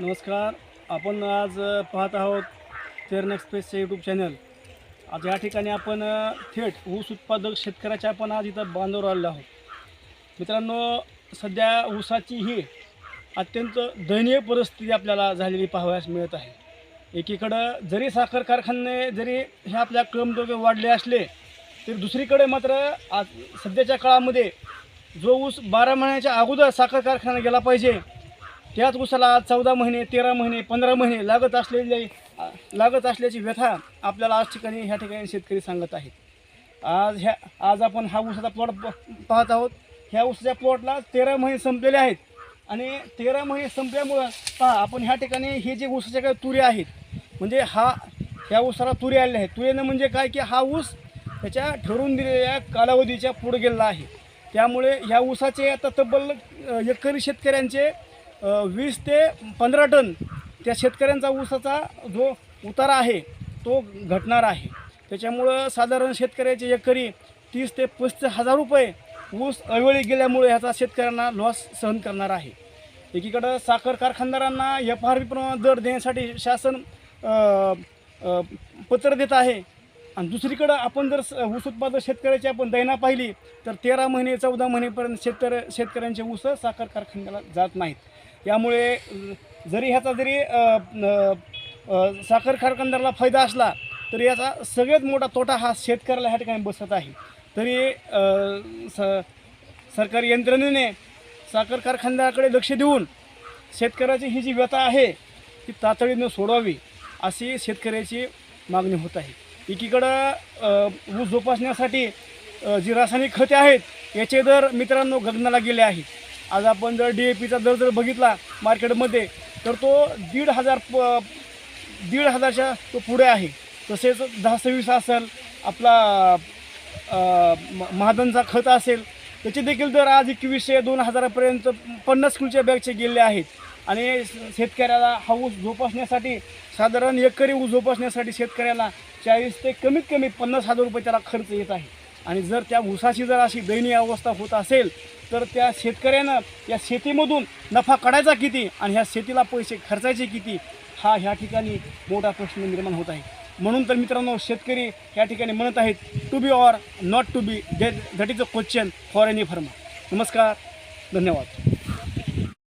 नमस्कार आपण आज पाहत आहोत तेरण एक्सप्रेसचे यूट्यूब चॅनल आज या ठिकाणी आपण थेट ऊस उत्पादक शेतकऱ्याच्या आपण आज इथं बांधावर आलेलो आहोत. मित्रांनो सध्या ऊसाची ही अत्यंत दयनीय परिस्थिती आपल्याला झालेली पाहावयास मिळत आहे. एकीकडं जरी साखर कारखाने जरी हे आपल्या क्रमदोगे वाढले असले तरी दुसरीकडे मात्र आज सध्याच्या काळामध्ये जो ऊस बारा महिन्याच्या अगोदर साखर कारखाना गेला पाहिजे त्याच ऊसाला आज चौदा महिने तेरा महिने पंधरा महिने लागत असलेले लागत असल्याची व्यथा आपल्याला आज ठिकाणी ह्या ठिकाणी शेतकरी सांगत आहेत. आज ह्या आज आपण हा ऊसाचा प्लॉट पाहत आहोत. ह्या ऊसाच्या प्लॉटला तेरा महिने संपलेले आहेत. आणि तेरा महिने संपल्यामुळं पहा आपण ह्या ठिकाणी हे जे ऊसाच्या काही तुरे आहेत म्हणजे हा ह्या ऊसाला तुरे आलेले आहेत. तुरेनं म्हणजे काय की हा ऊस त्याच्या ठरवून दिलेल्या कालावधीच्या पुढे गेलेला आहे. त्यामुळे ह्या ऊसाचे आता तब्बल एकरी शेतकऱ्यांचे वीस ते पंधरा टन त्या शेतकऱ्यांचा ऊसाचा जो उतारा आहे तो घटणार आहे. त्याच्यामुळं साधारण शेतकऱ्याचे एकरी तीस ते पस्तीस हजार रुपये ऊस अवेळी गेल्यामुळे ह्याचा शेतकऱ्यांना लॉस सहन करणार आहे. एकीकडं साखर कारखानदारांना एफ आर पी दर देण्यासाठी शासन पत्र देत आहे. आणि दुसरीकडं आपण जर स- ऊस उत्पादक शेतकऱ्याची आपण दैना पाहिली तर तेरा महिने चौदा महिनेपर्यंत शेतकऱ्या शेतकऱ्यांचे ऊस साखर कारखान्याला जात नाहीत. यामुळे जरी ह्याचा जरी साखर कारखानदाराला फायदा असला तरी याचा सगळ्यात मोठा तोटा हा शेतकऱ्याला ह्या ठिकाणी बसत आहे. तरी स सरकारी यंत्रणेने साखर कारखानदाराकडे लक्ष देऊन शेतकऱ्याची ही जी व्यथा आहे ती तातडीनं सोडवावी अशी शेतकऱ्याची मागणी होत आहे. एकीकडं ऊस जोपासण्यासाठी जी रासायनिक खते आहेत याचे दर मित्रांनो गगनाला गेले आहेत. आज आपण जर डी ए पीचा दर जर बघितला मार्केटमध्ये तर तो दीड हजार प दीड हजारच्या तो पुढे आहे. तसेच दहा सव्वीस असेल आपला महादनचा खत असेल त्याचे देखील दर आज एकवीसशे दोन हजारापर्यंत पन्नास किलोच्या बॅगचे गेले आहेत. आणि शेतकऱ्याला हा ऊस जोपासण्यासाठी साधारण एकरी ऊस जोपासण्यासाठी शेतकऱ्याला चाळीस ते कमीत कमी पन्नास हजार रुपये त्याला खर्च येत आहे. आणि जर त्या ऊसाची जर अशी दयनीय अवस्था होत असेल तर त्या शेतकऱ्यानं या शेतीमधून नफा काढायचा किती आणि ह्या शेतीला पैसे खर्चायचे किती हा ह्या ठिकाणी मोठा प्रश्न निर्माण होत आहे. म्हणून तर मित्रांनो शेतकरी या ठिकाणी म्हणत आहेत to be or not to be that that is a question for any farmer नमस्कार धन्यवाद.